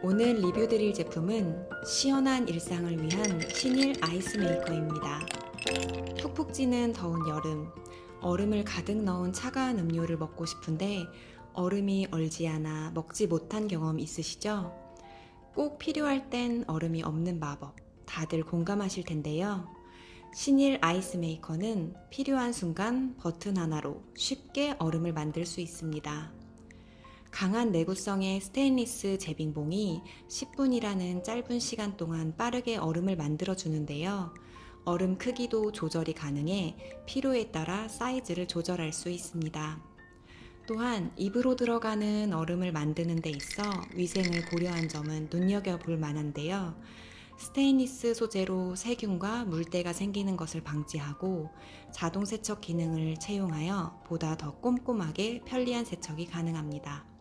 오늘 리뷰 드릴 제품은 시원한 일상을 위한 신일 아이스 메이커입니다. 푹푹 찌는 더운 여름, 얼음을 가득 넣은 차가운 음료를 먹고 싶은데 얼음이 얼지 않아 먹지 못한 경험 있으시죠? 꼭 필요할 땐 얼음이 없는 마법, 다들 공감하실 텐데요. 신일 아이스 메이커는 필요한 순간 버튼 하나로 쉽게 얼음을 만들 수 있습니다. 강한 내구성의 스테인리스 제빙봉이 10분이라는 짧은 시간 동안 빠르게 얼음을 만들어 주는데요. 얼음 크기도 조절이 가능해 필요에 따라 사이즈를 조절할 수 있습니다. 또한 입으로 들어가는 얼음을 만드는 데 있어 위생을 고려한 점은 눈여겨볼 만한데요. 스테인리스 소재로 세균과 물때가 생기는 것을 방지하고 자동 세척 기능을 채용하여 보다 더 꼼꼼하게 편리한 세척이 가능합니다.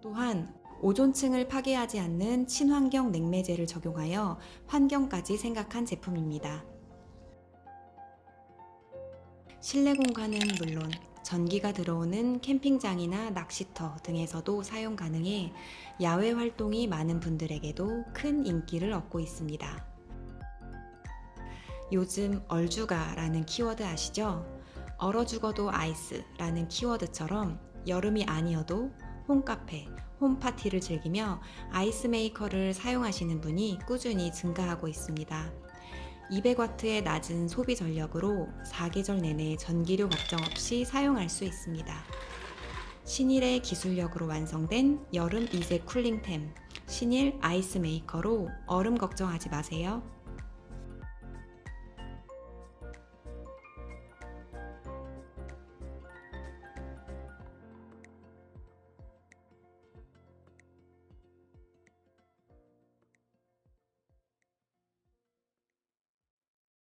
또한 오존층을 파괴하지 않는 친환경 냉매제를 적용하여 환경까지 생각한 제품입니다. 실내 공간은 물론 전기가 들어오는 캠핑장이나 낚시터 등에서도 사용 가능해 야외 활동이 많은 분들에게도 큰 인기를 얻고 있습니다. 요즘 얼주가라는 키워드 아시죠? 얼어 죽어도 아이스라는 키워드처럼 여름이 아니어도 홈카페, 홈파티를 즐기며 아이스 메이커를 사용하시는 분이 꾸준히 증가하고 있습니다. 200와트의 낮은 소비 전력으로 사계절 내내 전기료 걱정 없이 사용할 수 있습니다. 신일의 기술력으로 완성된 여름 이색 쿨링템 신일 아이스 메이커로 얼음 걱정하지 마세요.